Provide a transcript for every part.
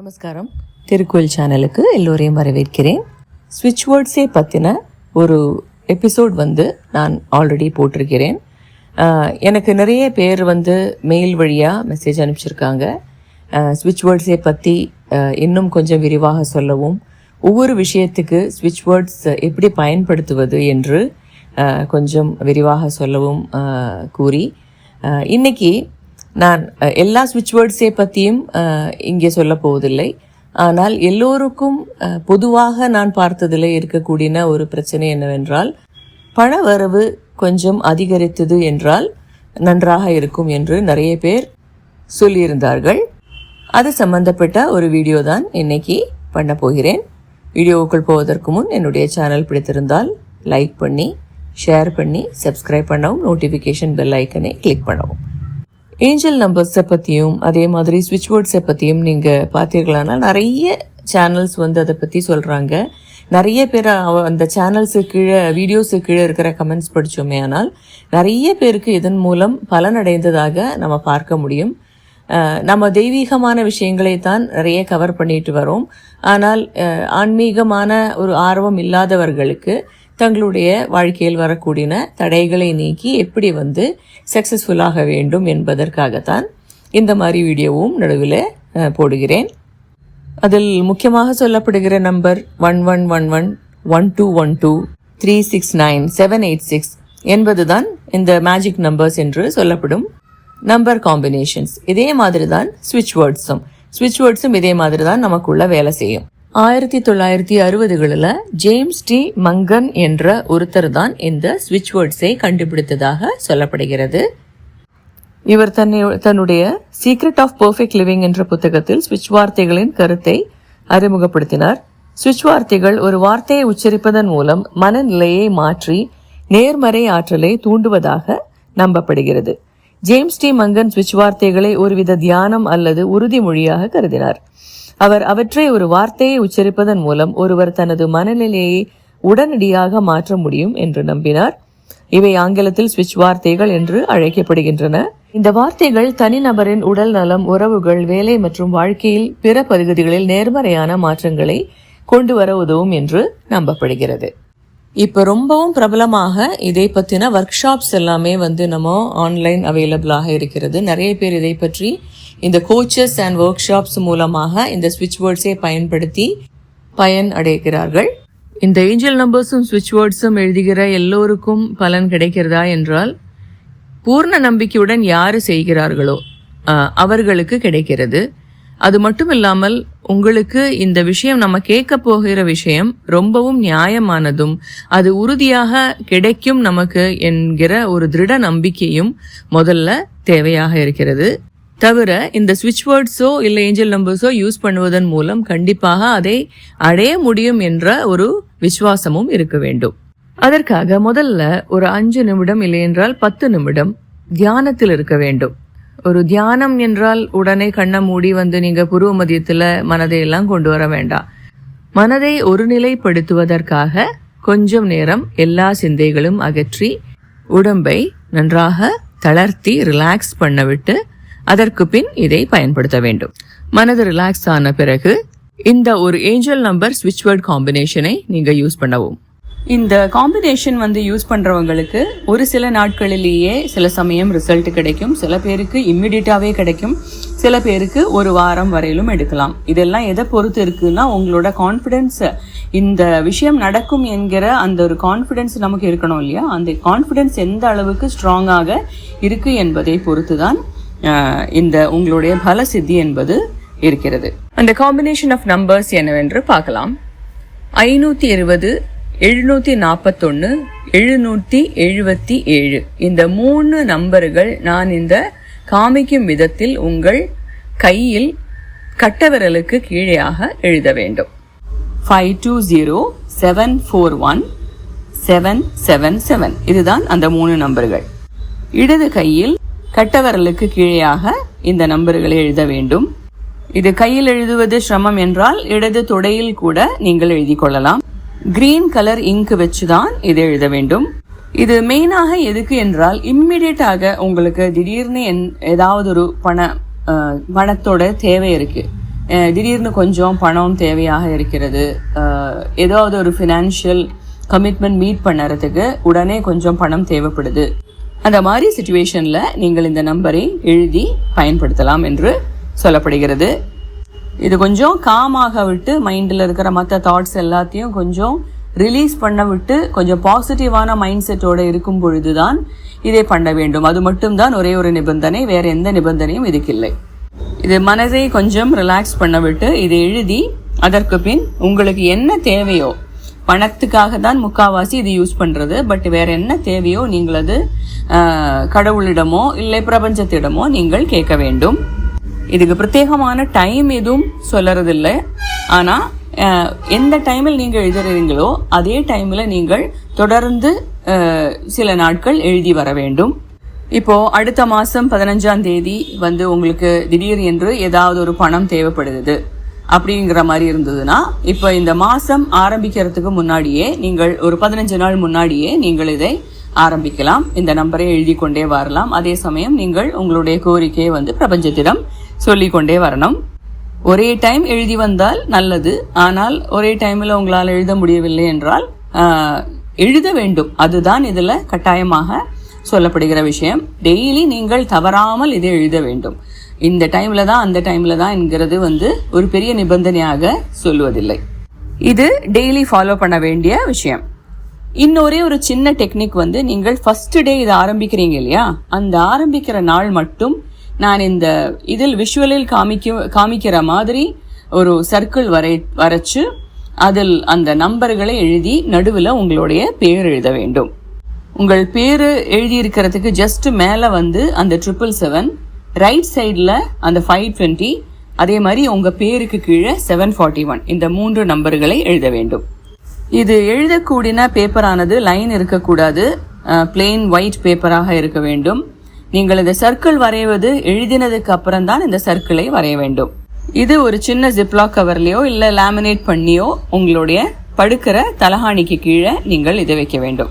நமஸ்காரம். திருக்கோயில் சேனலுக்கு எல்லோரையும் வரவேற்கிறேன். ஸ்விட்ச் வேர்ட்ஸே பற்றின ஒரு எபிசோட் வந்து நான் ஆல்ரெடி போட்டிருக்கிறேன். எனக்கு நிறைய பேர் வந்து மெயில் வழியாக மெசேஜ் அனுப்பிச்சிருக்காங்க. ஸ்விட்ச் வேர்ட்ஸை பற்றி இன்னும் கொஞ்சம் விரிவாக சொல்லவும். ஒவ்வொரு விஷயத்துக்கு ஸ்விட்ச் வேர்ட்ஸ் எப்படி பயன்படுத்துவது என்று கொஞ்சம் விரிவாக சொல்லவும் கூறி இன்னைக்கு நான் எல்லா ஸ்விட்ச் வேர்ட்ஸை பற்றியும் இங்கே சொல்ல போவதில்லை. ஆனால் எல்லோருக்கும் பொதுவாக நான் பார்த்ததில் இருக்கக்கூடிய ஒரு பிரச்சனை என்னவென்றால் பண வரவு கொஞ்சம் அதிகரித்தது என்றால் நன்றாக இருக்கும் என்று நிறைய பேர் சொல்லியிருந்தார்கள். அது சம்பந்தப்பட்ட ஒரு வீடியோ தான் இன்னைக்கு பண்ண போகிறேன். வீடியோவுக்குள் போவதற்கு முன் என்னுடைய சேனல் பிடித்திருந்தால் லைக் பண்ணி ஷேர் பண்ணி சப்ஸ்கிரைப் பண்ணவும் நோட்டிஃபிகேஷன் பெல் ஐக்கனை கிளிக் பண்ணவும். ஏஞ்சல் நம்பர்ஸை பற்றியும் அதே மாதிரி ஸ்விட்ச் போர்ட்ஸை பற்றியும் நீங்கள் பார்த்தீர்களானா நிறைய சேனல்ஸ் வந்து அதை பற்றி சொல்கிறாங்க நிறைய பேர் அந்த சேனல்ஸு கீழே வீடியோஸு கீழே இருக்கிற கமெண்ட்ஸ் படித்தோமே ஆனால் நிறைய பேருக்கு இதன் மூலம் பலனடைந்ததாக நம்ம பார்க்க முடியும். நம்ம தெய்வீகமான விஷயங்களை தான் நிறைய கவர் பண்ணிட்டு வரோம். ஆனால் ஆன்மீகமான ஒரு ஆர்வம் இல்லாதவர்களுக்கு தங்களுடைய வாழ்க்கையில் வரக்கூடிய தடைகளை நீக்கி எப்படி வந்து சக்ஸஸ்ஃபுல்லாக வேண்டும் என்பதற்காகத்தான் இந்த மாதிரி வீடியோவும் நடுவில் போடுகிறேன். அதில் முக்கியமாக சொல்லப்படுகிற number one one one one one two one two three six nine seven eight six என்பதுதான் இந்த மேஜிக் நம்பர்ஸ் என்று சொல்லப்படும் நம்பர் காம்பினேஷன்ஸ் இதே மாதிரி தான் ஸ்விட்ச் வேர்ட்ஸும் ஸ்விட்ச் வேர்ட்ஸும் இதே மாதிரி தான் நமக்குள்ள வேலை செய்யும். ஆயிரத்தி தொள்ளாயிரத்தி அறுபதுகளில் ஜேம்ஸ் டி. மங்கன் என்ற ஒருத்தர் தான் இந்த ஸ்விட்ச் வேர்ட்ஸை கண்டுபிடித்ததாக சொல்லப்படுகிறது. இவர் தன்னை தன்னுடைய சீக்ரெட் ஆஃப் பர்ஃபெக்ட் லிவிங் என்ற புத்தகத்தில் ஸ்விட்ச் வார்த்தைகளின் கருத்தை அறிமுகப்படுத்தினார். ஸ்விட்ச் வார்த்தைகள் ஒரு வார்த்தையை உச்சரிப்பதன் மூலம் மனநிலையை மாற்றி நேர்மறை ஆற்றலை தூண்டுவதாக நம்பப்படுகிறது. James D. மங்கன் ஸ்விட்ச் வார்த்தைகளை ஒருவித தியானம் அல்லது உறுதிமொழியாக கருதினார். அவர் அவற்றை ஒரு வார்த்தையை உச்சரிப்பதன் மூலம் ஒருவர் தனது மனநிலையை உடனடியாக மாற்ற முடியும் என்று நம்பினார். இவை ஆங்கிலத்தில் சுவிட்ச் வார்த்தைகள் என்று அழைக்கப்படுகின்றன. இந்த வார்த்தைகள் தனிநபரின் உடல் நலம் உறவுகள் வேலை மற்றும் வாழ்க்கையில் பிற பகுதிகளில் நேர்மறையான மாற்றங்களை கொண்டு வர உதவும் என்று நம்பப்படுகிறது. இப்போ ரொம்பவும் பிரபலமாக இதை பற்றின ஒர்க் ஷாப்ஸ் எல்லாமே வந்து நம்ம ஆன்லைன் அவைலபிளாக இருக்கிறது. நிறைய பேர் இதை பற்றி இந்த கோச்சஸ் அண்ட் ஒர்க் ஷாப்ஸ் மூலமாக இந்த ஸ்விட்ச் வேர்ட்ஸை பயன்படுத்தி பயன் அடைகிறார்கள். இந்த ஏஞ்சல் நம்பர்ஸும் ஸ்விட்ச் வேர்ட்ஸும் எழுதுகிற எல்லோருக்கும் பலன் கிடைக்கிறதா என்றால் பூர்ண நம்பிக்கையுடன் யார் செய்கிறார்களோ அவர்களுக்கு கிடைக்கிறது. அது மட்டும் இல்லாமல் உங்களுக்கு இந்த விஷயம் நம்ம கேட்க போகிற விஷயம் ரொம்பவும் நியாயமானதும் அது உறுதியாக கிடைக்கும் நமக்கு என்கிற ஒரு திருட நம்பிக்கையும் முதல்ல தேவையாக இருக்கிறது. தவிர இந்த ஸ்விட்ச் வேர்ட்ஸோ இல்லை ஏஞ்சல் நம்பர்ஸோ யூஸ் பண்ணுவதன் மூலம் கண்டிப்பாக அதை அடைய முடியும் என்ற ஒரு விசுவாசமும் இருக்க வேண்டும். அதற்காக முதல்ல ஒரு அஞ்சு நிமிடம் இல்லை என்றால் பத்து நிமிடம் தியானத்தில் இருக்க வேண்டும். ஒரு தியானம் என்றால் உடனே கண்ணை மூடி வந்து நீங்கள் புருவ மதியத்தில் மனதையெல்லாம் கொண்டு வர வேண்டாம். மனதை ஒருநிலைப்படுத்துவதற்காக கொஞ்சம் நேரம் எல்லா சிந்தைகளும் அகற்றி உடம்பை நன்றாக தளர்த்தி ரிலாக்ஸ் பண்ண விட்டு அதற்கு பின் இதை பயன்படுத்த வேண்டும். மனது ரிலாக்ஸ் ஆன பிறகு இந்த ஒரு ஏஞ்சல் நம்பர் ஸ்விட்ச் வேர்ட் காம்பினேஷனை நீங்கள் யூஸ் பண்ணவும். இந்த காம்பினேஷன் வந்து யூஸ் பண்ணுறவங்களுக்கு ஒரு சில நாட்களிலேயே சில சமயம் ரிசல்ட் கிடைக்கும். சில பேருக்கு இம்மிடியட்டாகவே கிடைக்கும். சில பேருக்கு ஒரு வாரம் வரையிலும் எடுக்கலாம். இதெல்லாம் எதை பொறுத்து இருக்குன்னா உங்களோட கான்ஃபிடென்ஸ் இந்த விஷயம் நடக்கும் என்கிற அந்த ஒரு கான்ஃபிடென்ஸ் நமக்கு இருக்கணும் இல்லையா? அந்த கான்ஃபிடென்ஸ் எந்த அளவுக்கு ஸ்ட்ராங்காக இருக்கு என்பதை பொறுத்து தான் இந்த உங்களுடைய பல சித்தி என்பது இருக்கிறது. அந்த காம்பினேஷன் ஆஃப் நம்பர்ஸ் என்னவென்று பார்க்கலாம். ஐநூற்றி இருபது எழுநூற்றி நாற்பத்தொன்று எழுநூற்றி எழுபத்தி ஏழு. இந்த மூணு நம்பர்கள் நான் இந்த காமிக்கும் விதத்தில் உங்கள் கையில் கட்டவிரலுக்கு கீழேயாக எழுத வேண்டும். Five two zero seven four one seven seven seven இதுதான் அந்த மூணு நம்பர்கள். இடது கையில் கட்டவரலுக்கு கீழேயாக இந்த நம்பர்களை எழுத வேண்டும். இது கையில் எழுதுவது சிரமம் என்றால் இடது தொடையில் கூட நீங்கள் எழுதிக் கொள்ளலாம். கிரீன் கலர் இங்க் வச்சுதான் இதை எழுத வேண்டும். இது மெயினாக எதுக்கு என்றால் இம்மிடியட்டாக உங்களுக்கு திடீர்னு என் ஏதாவது ஒரு பண பணத்தோட தேவை இருக்கு. திடீர்னு கொஞ்சம் பணம் தேவையாக இருக்கிறது. ஏதாவது ஒரு ஃபினான்ஷியல் கமிட்மெண்ட் மீட் பண்ணுறதுக்கு உடனே கொஞ்சம் பணம் தேவைப்படுது. அந்த மாதிரி சுச்சுவேஷனில் நீங்கள் இந்த நம்பரை எழுதி பயன்படுத்தலாம் என்று சொல்லப்படுகிறது. இது கொஞ்சம் காமாக விட்டு மைண்டில் இருக்கிற மற்ற தாட்ஸ் எல்லாத்தையும் கொஞ்சம் ரிலீஸ் பண்ண விட்டு கொஞ்சம் பாசிட்டிவான மைண்ட் செட்டோடு இருக்கும் பொழுதுதான் இதை பண்ண வேண்டும். அது மட்டும்தான் ஒரே ஒரு நிபந்தனை வேற எந்த நிபந்தனையும் இதுக்கு இல்லை இது மனதை கொஞ்சம் ரிலாக்ஸ் பண்ண விட்டு இதை எழுதி அதற்கு பின் உங்களுக்கு என்ன தேவையோ பணத்துக்காக தான் முக்காவாசி இது யூஸ் பண்ணுறது பட் வேற என்ன தேவையோ நீங்கள் அது கடவுளிடமோ இல்லை பிரபஞ்சத்திடமோ நீங்கள் கேட்க வேண்டும். இதுக்கு பிரத்யேகமான டைம் எதுவும் சொல்லறதில்லை. ஆனால் எந்த டைமில் நீங்கள் எழுதுறீங்களோ அதே டைமில் நீங்கள் தொடர்ந்து சில நாட்கள் எழுதி வர வேண்டும். இப்போ அடுத்த மாதம் பதினஞ்சாம் தேதி வந்து உங்களுக்கு திடீர் என்று ஏதாவது ஒரு பணம் தேவைப்படுது அப்படிங்கிற மாதிரி இருந்ததுன்னா இப்போ இந்த மாதம் ஆரம்பிக்கிறதுக்கு முன்னாடியே நீங்கள் ஒரு பதினஞ்சு நாள் முன்னாடியே நீங்கள் இதை ஆரம்பிக்கலாம். இந்த நம்பரை எழுதி கொண்டே வரலாம். அதே சமயம் நீங்கள் உங்களுடைய கோரிக்கையை வந்து பிரபஞ்சத்திடம் சொல்லிக்கொண்டே வரணும். ஒரே டைம் எழுதி வந்தால் நல்லது. ஆனால் ஒரே டைமில் உங்களால் எழுத முடியவில்லை என்றால் எழுத வேண்டும். அதுதான் இதில் கட்டாயமாக சொல்லப்படுகிற விஷயம். டெய்லி நீங்கள் தவறாமல் இதை எழுத வேண்டும். இந்த டைமில் தான் அந்த டைமில் தான் என்கிறது வந்து ஒரு பெரிய நிபந்தனையாக சொல்வதில்லை. இது டெய்லி ஃபாலோ பண்ண வேண்டிய விஷயம். இன்னொரே ஒரு சின்ன டெக்னிக் வந்து நீங்கள் ஃபர்ஸ்ட் டே இதை ஆரம்பிக்கிறீங்க இல்லையா? அந்த ஆரம்பிக்கிற நாள் மட்டும் நான் இந்த இதில் விஷுவலில் காமிக்க காமிக்கிற மாதிரி ஒரு சர்க்கிள் வரை வரைச்சு அதில் அந்த நம்பர்களை எழுதி நடுவில் உங்களுடைய பேர் எழுத வேண்டும். உங்கள் பேர் எழுதியிருக்கிறதுக்கு ஜஸ்ட் மேலே வந்து அந்த ட்ரிபிள் செவன் ரைட் சைடில் அந்த ஃபைவ் டுவெண்ட்டி அதே மாதிரி உங்கள் பேருக்கு கீழே செவன் ஃபார்ட்டி ஒன் இந்த மூன்று நம்பர்களை எழுத வேண்டும். இது எழுதக்கூடின பேப்பரானது லைன் இருக்கக்கூடாது பிளெயின் ஒயிட் பேப்பராக இருக்க வேண்டும். நீங்கள் இந்த சர்க்கிள் வரைவது எழுதினதுக்கு அப்புறம் தான் இந்த சர்க்கிளை வரைய வேண்டும். இது ஒரு சின்ன ஜிப்லாக் கவர்லையோ இல்லை லேமினேட் பண்ணியோ உங்களுடைய படுக்கிற தலகாணிக்கு கீழே நீங்கள் இதை வைக்க வேண்டும்.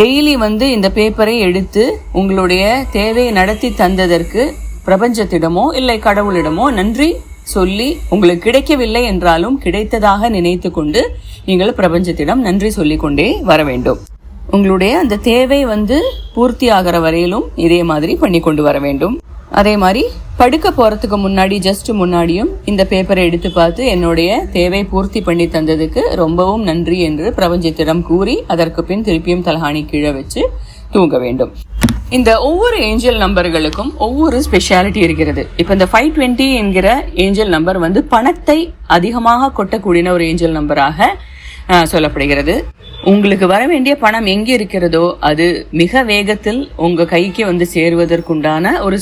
டெய்லி வந்து இந்த பேப்பரை எடுத்து உங்களுடைய தேவையை நடத்தி தந்ததற்கு பிரபஞ்சத்திடமோ இல்லை கடவுளிடமோ நன்றி சொல்லி உங்களுக்கு கிடைக்கவில்லை என்றாலும் கிடைத்ததாக நினைத்து கொண்டு நீங்கள் பிரபஞ்சத்திடம் நன்றி சொல்லிக்கொண்டே வர வேண்டும். உங்களுடைய அந்த தேவை வந்து பூர்த்தி ஆகிற வரையிலும் இதே மாதிரி பண்ணி கொண்டு வர வேண்டும். அதே மாதிரி படுக்க போகிறதுக்கு முன்னாடி ஜஸ்ட் முன்னாடியும் இந்த பேப்பரை எடுத்து பார்த்து என்னுடைய தேவை பூர்த்தி பண்ணி தந்ததுக்கு ரொம்பவும் நன்றி என்று பிரபஞ்சத்திடம் கூறி அதற்கு பின் திருப்பியும் தலஹானி கீழே வச்சு தூங்க வேண்டும். இந்த ஒவ்வொரு ஏஞ்சல் நம்பர்களுக்கும் ஒவ்வொரு ஸ்பெஷாலிட்டி இருக்கிறது. இப்போ இந்த ஃபைவ் டுவெண்ட்டி என்கிற ஏஞ்சல் நம்பர் வந்து பணத்தை அதிகமாக கொட்டக்கூடிய ஒரு ஏஞ்சல் நம்பராக சொல்லப்படுகிறது. உங்களுக்கு வர வேண்டிய பணம் எங்கே இருக்கிறதோ அது மிக வேகத்தில் உங்க கைக்கு வந்து சேருவதற்குண்டான ஒரு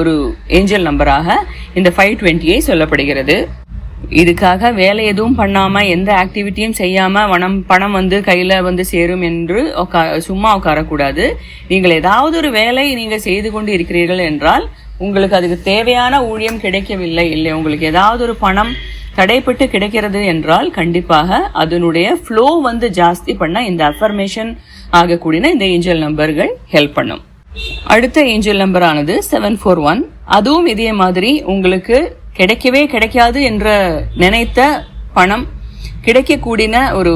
ஒரு ஏஞ்சல் நம்பராக இந்த ஃபைவ் டுவெண்ட்டியை சொல்லப்படுகிறது. இதுக்காக வேலை எதுவும் பண்ணாம எந்த ஆக்டிவிட்டியும் செய்யாம வனம் பணம் வந்து கையில வந்து சேரும் என்று உக்கா சும்மா உட்காரக்கூடாது. நீங்கள் ஏதாவது ஒரு வேலை நீங்க செய்து கொண்டு இருக்கிறீர்கள் என்றால் உங்களுக்கு அதுக்கு தேவையான ஊழியம் கிடைக்கவில்லை. இல்லை உங்களுக்கு ஏதாவது ஒரு பணம் தடைப்பட்டு கிடைக்கிறது என்றால் கண்டிப்பாக அதனுடைய ஃப்ளோ வந்து ஜாஸ்தி பண்ண இந்த அஃபர்மேஷன் ஆகக்கூடிய இந்த ஏஞ்சல் நம்பர்கள் ஹெல்ப் பண்ணும். அடுத்த ஏஞ்சல் நம்பர் ஆனது செவன் ஃபோர் ஒன் அதுவும் இதே மாதிரி உங்களுக்கு கிடைக்கவே கிடைக்காது என்ற நினைத்த பணம் கிடைக்கக்கூடின ஒரு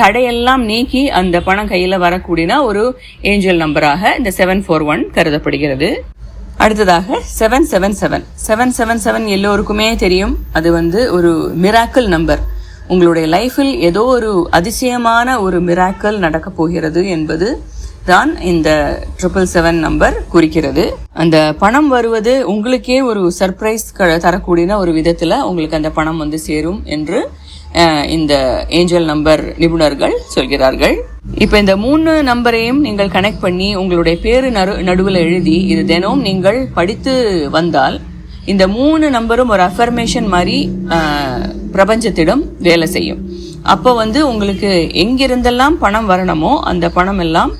தடையெல்லாம் நீக்கி அந்த பணம் கையில வரக்கூடின ஒரு ஏஞ்சல் நம்பராக இந்த செவன் ஃபோர் ஒன் கருதப்படுகிறது. அடுத்ததாக seven seven seven seven seven seven எல்லோருக்குமே தெரியும். அது வந்து ஒரு மிராக்கிள் நம்பர் உங்களுடைய லைஃபில் ஏதோ ஒரு அதிசயமான ஒரு மிராக்கிள் நடக்க போகிறது என்பது தான் இந்த ட்ரிபிள் செவன் நம்பர் குறிக்கிறது. அந்த பணம் வருவது உங்களுக்கே ஒரு சர்ப்ரைஸ் தரக்கூடிய ஒரு விதத்தில் உங்களுக்கு அந்த பணம் வந்து சேரும் என்று இந்த ஏஞ்சல் நம்பர் நிபுணர்கள் சொல்கிறார்கள். இப்போ இந்த மூணு நம்பரையும் நீங்கள் கனெக்ட் பண்ணி உங்களுடைய பேரு நடு நடுவில் எழுதி இது தினம் நீங்கள் படித்து வந்தால் இந்த மூணு நம்பரும் ஒரு அஃபர்மேஷன் மாதிரி பிரபஞ்சத்திடம் வேலை செய்யும். அப்போ வந்து உங்களுக்கு எங்கிருந்தெல்லாம் பணம் வரணுமோ அந்த பணம் எல்லாம்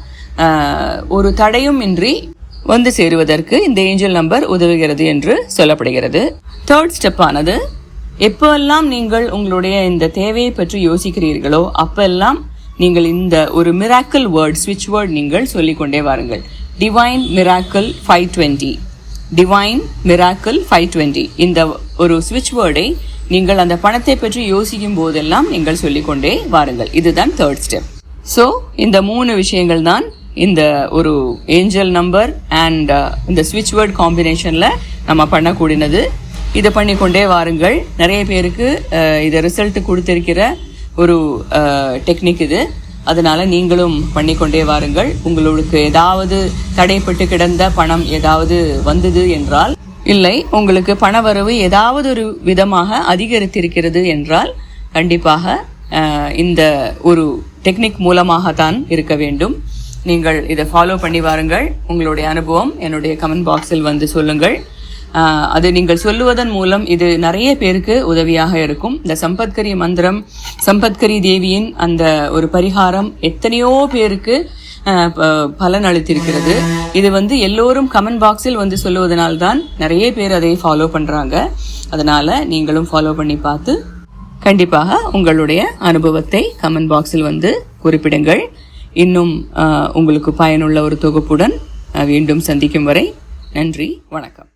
ஒரு தடையும் இன்றி வந்து சேருவதற்கு இந்த ஏஞ்சல் நம்பர் உதவுகிறது என்று சொல்லப்படுகிறது. தேர்ட் ஸ்டெப் ஆனது எப்போல்லாம் நீங்கள் உங்களுடைய இந்த தேவையை பற்றி யோசிக்கிறீர்களோ அப்பெல்லாம் நீங்கள் இந்த ஒரு மிராக்கிள் வேர்ட் ஸ்விட்ச் வேர்ட் நீங்கள் சொல்லிக்கொண்டே வாருங்கள். Divine miracle five twenty divine miracle five twenty இந்த ஒரு ஸ்விட்ச் வேர்டை நீங்கள் அந்த பணத்தை பற்றி யோசிக்கும் போதெல்லாம் நீங்கள் சொல்லிக்கொண்டே வாருங்கள். இதுதான் தேர்ட் ஸ்டெப் ஸோ இந்த மூணு விஷயங்கள் தான் இந்த ஒரு ஏஞ்சல் நம்பர் அண்ட் இந்த ஸ்விட்ச் வேர்ட் காம்பினேஷனில் நம்ம பண்ணக்கூடியது. இதை பண்ணிக்கொண்டே வாருங்கள். நிறைய பேருக்கு இதை ரிசல்ட் கொடுத்திருக்கிற ஒரு டெக்னிக் இது. அதனால் நீங்களும் பண்ணிக்கொண்டே வாருங்கள். உங்களுக்கு ஏதாவது தடைப்பட்டு கிடந்த பணம் ஏதாவது வந்தது என்றால் இல்லை உங்களுக்கு பணவரவு ஏதாவது ஒரு விதமாக அதிகரித்திருக்கிறது என்றால் கண்டிப்பாக இந்த ஒரு டெக்னிக் மூலமாக தான் இருக்க வேண்டும். நீங்கள் இதை ஃபாலோ பண்ணி வாருங்கள். உங்களுடைய அனுபவம் என்னுடைய கமெண்ட் பாக்ஸில் வந்து சொல்லுங்கள். அது நீங்கள் சொல்லுவதன் மூலம் இது நிறைய பேருக்கு உதவியாக இருக்கும். இந்த சம்பத்கரி மந்திரம் சம்பத்கரி தேவியின் அந்த ஒரு பரிகாரம் எத்தனையோ பேருக்கு ப- பலன் அளித்திருக்கிறது. இது வந்து எல்லோரும் கமெண்ட் பாக்ஸில் வந்து சொல்லுவதனால்தான் நிறைய பேர் அதை ஃபாலோ பண்றாங்க. அதனால நீங்களும் ஃபாலோ பண்ணி பார்த்து கண்டிப்பாக உங்களுடைய அனுபவத்தை கமெண்ட் பாக்ஸில் வந்து குறிப்பிடுங்கள். இன்னும் உங்களுக்கு பயனுள்ள ஒரு தொகுப்புடன் மீண்டும் சந்திக்கும் வரை நன்றி வணக்கம்.